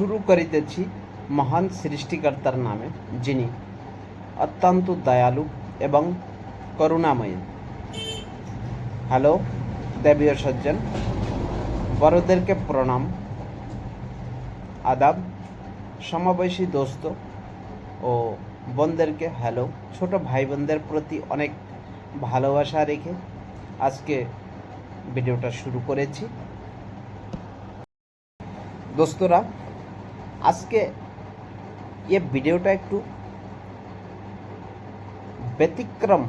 শুরু করিতেছি মহান সৃষ্টিকর্তার নামে, যিনি অত্যন্ত দয়ালু এবং করুণাময়ী। হ্যালো দেবীয় সজ্জন। বড়দেরকে প্রণাম, আদাব, সমবয়সী দোস্ত ও বোনদেরকে হ্যালো ছোট ভাই বোনদের প্রতি অনেক ভালোবাসা রেখে আজকে ভিডিওটা শুরু করেছি। দোস্তরা আজকে এ ভিডিওটা একটু ব্যতিক্রম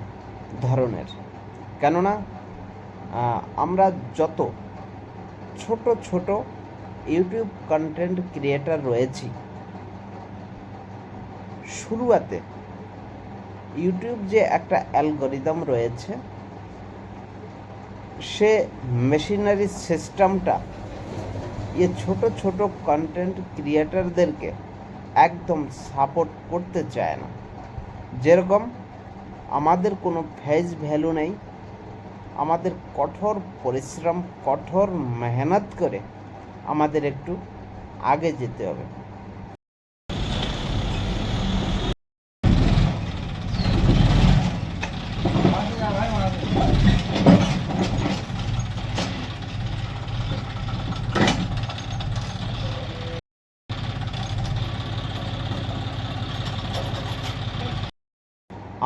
ধরনের। কেননা আমরা যত ছোট ছোট ইউটিউব কন্টেন্ট ক্রিয়েটার রয়েছি, শুরুয়াতে ইউটিউব যে একটা অ্যালগোরিদম রয়েছে, সে মেশিনারি সিস্টেমটা এ ছোট ছোট কন্টেন্ট ক্রিয়েটারদেরকে একদম সাপোর্ট করতে চায় না। যেরকম আমাদের কোনো ফেজ ভ্যালু নেই, আমাদের কঠোর পরিশ্রম, কঠোর মেহনত করে আমাদের একটু আগে যেতে হবে।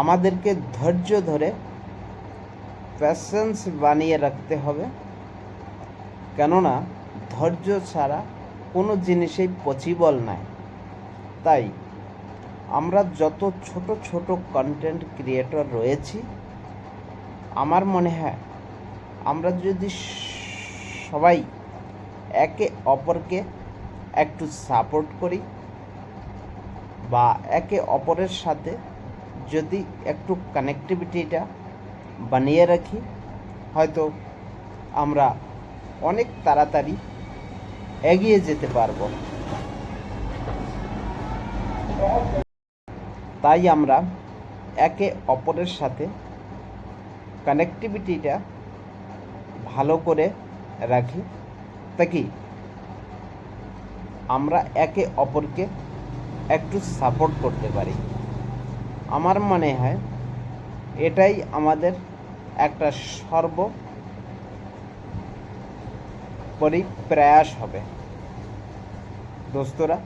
আমাদেরকে ধৈর্য ধরে প্যাশেন্স বানিয়ে রাখতে হবে। কেননা, ধৈর্য ছাড়া কোনো জিনিসেই পসিবল নাই তাই, আমরা যত ছোট ছোট কন্টেন্ট ক্রিয়েটর রয়েছি, আমার মনে হয় আমরা যদি সবাই একে অপরকে একটু সাপোর্ট করি বা একে অপরের সাথে যদি একটু কানেক্টিভিটিটা বানিয়ে রাখি, হয়তো আমরা অনেক তাড়াতাড়ি এগিয়ে যেতে পারব। তাই আমরা একে অপরের সাথে কানেক্টিভিটিটা ভালো করে রাখি। তাকি আমরা একে অপরকে একটু সাপোর্ট করতে পারি। আমার মনে হয় এটাই আমাদের একটা সর্ব পরিপ্রয়াস হবে। দোস্তরা,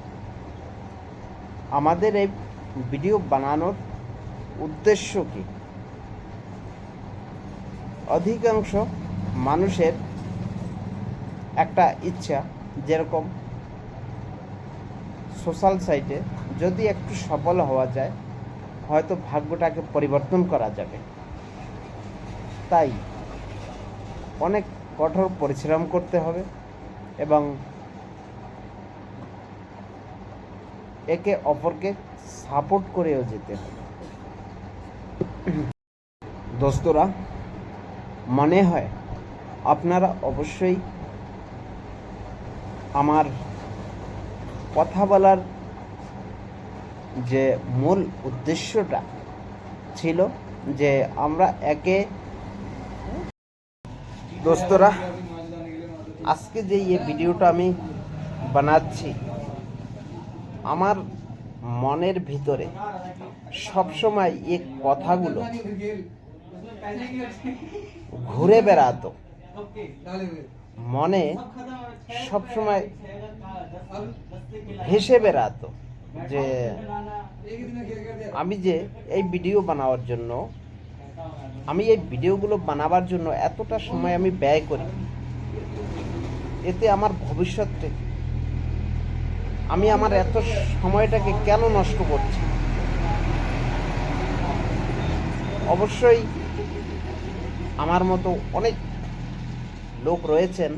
আমাদের এই ভিডিও বানানোর উদ্দেশ্য কি? অধিকাংশ মানুষের একটা ইচ্ছা যেরকম সোশ্যাল সাইটে যদি একটু সফল হওয়া যায় হয়তো ভাগ্যটাকে পরিবর্তন করা যাবে। তাই অনেক কঠোর পরিশ্রম করতে হবে এবং একে অপরকে সাপোর্ট করেও যেতে হবে। দোস্তরা, মনে হয় আপনারা অবশ্যই আমার কথা বলার যে মূল উদ্দেশ্যটা ছিল যে আমরা একে দোস্তরা, আজকে যে এই ভিডিওটা আমি বানাচ্ছি, আমার মনের ভিতরে সবসময় এই কথাগুলো ঘুরে বেড়াতো। মনে সবসময় ভেসে বেড়াতো। যে আমি যে এই ভিডিও বানাবার জন্য, আমি এই ভিডিওগুলো বানাবার জন্য এতটা সময় আমি ব্যয় করি। এতে আমার ভবিষ্যতে আমি আমার এত সময়টাকে কেন নষ্ট করছি? অবশ্যই আমার মতো অনেক লোক রয়েছেন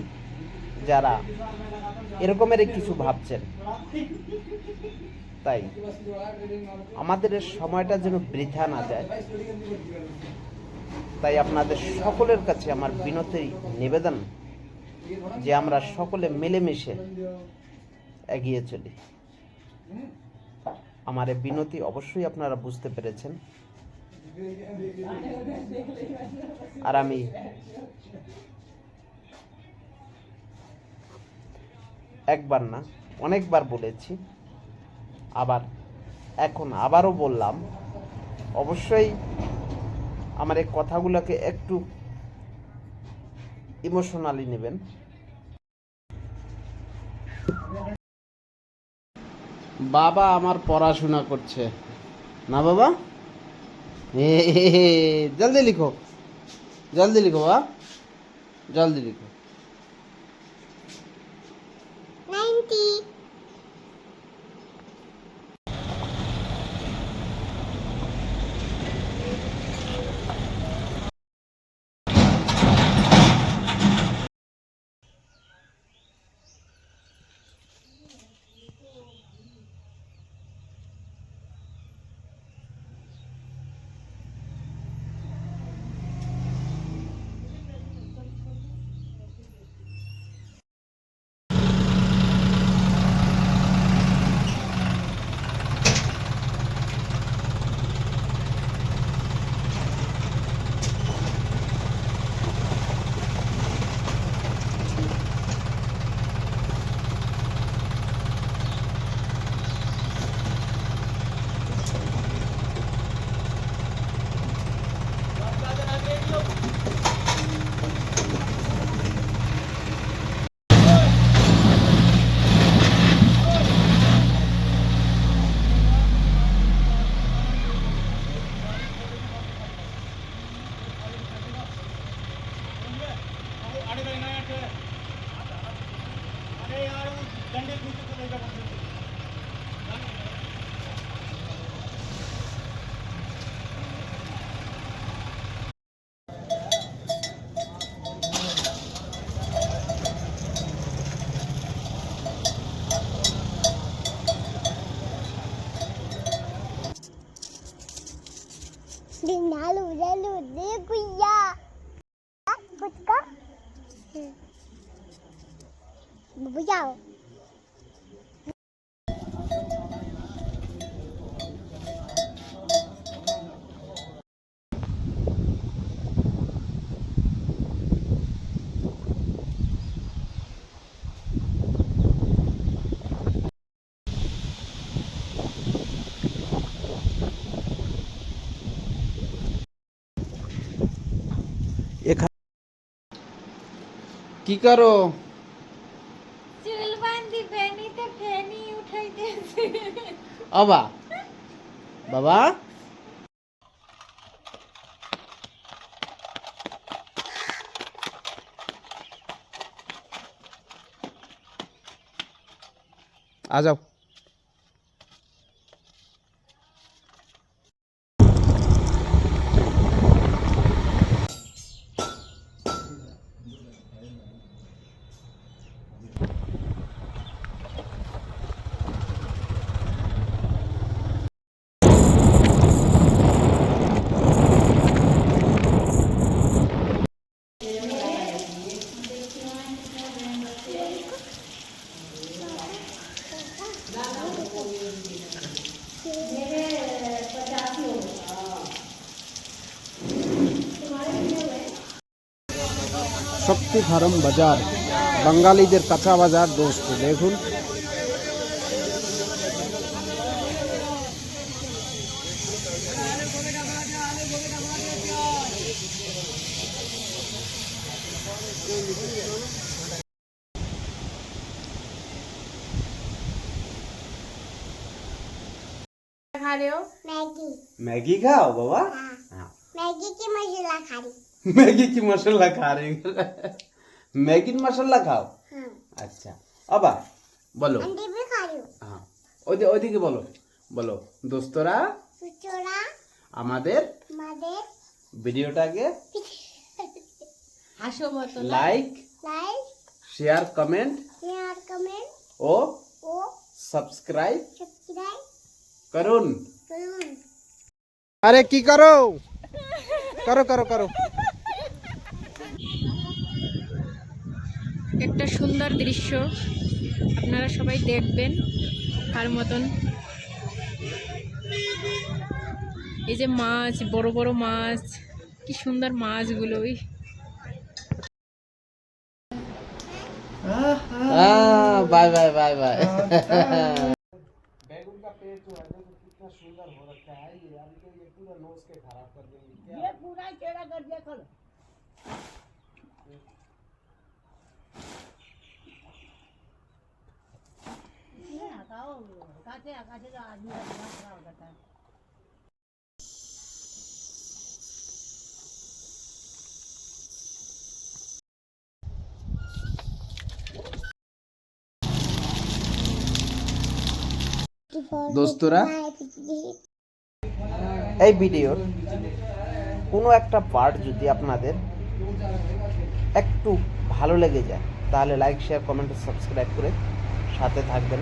যারা এরকমেরই কিছু ভাবছেন। তাই আমাদের সময়টা যেন বৃথা না যায়। তাই আপনাদের সকলের কাছে আমার বিনতি নিবেদন যে আমরা সকলে মিলেমিশে এগিয়ে চলি। আমার এই বিনতি অবশ্যই আপনারা বুঝতে পেরেছেন। আর আমি একবার না, অনেকবার বলেছি আবার এখন আবারও বললাম, অবশ্যই আমার এই কথাগুলোকে একটু ইমোশনালি নেবেন। বাবা আমার পড়াশোনা করছে। না বাবা? জলদি লিখো। জলদি লিখো বাবা। জলদি লিখো। पे यार वो डंडे पीछे को लेकर बोल रहे देखो Bubuyao. এখানে কি করো অবা বাবা আ যাও শক্তি ফার্ম বাজার বাঙালিদের কাঁচা বাজার দোস্ত দেখুন खा रहे हो मैगी मैगी खाओ बाबा हाँ मैगी की मसाला खा रही मैगी की मसाला खा रही मैगी मसाला खाओ हाँ আচ্ছা আবার বলো अंडे भी खा रही हूँ হ্যাঁ ওইদিকে ওইদিকে বলো বলো দোস্তরা सुचोड़ा আমাদের मदर ভিডিওটাকে হাসো মতো like like share comment share comment ও ओ সাবস্ক্রাইব सब्सक्राइब করুন करूँ আরে কি করো করো করো করো একটা সুন্দর দৃশ্য। আপনারা সবাই দেখবেন তার মতন। এই যে মাছ বড় বড় মাছ কি সুন্দর মাছগুলো ওই সুন্দর হতো খারাপ করে দোস্তরা, এই ভিডিওর কোনো একটা পার্ট যদি আপনাদের একটু ভালো লেগে যায়, তাহলে লাইক শেয়ার কমেন্ট সাবস্ক্রাইব করে সাথে থাকবেন।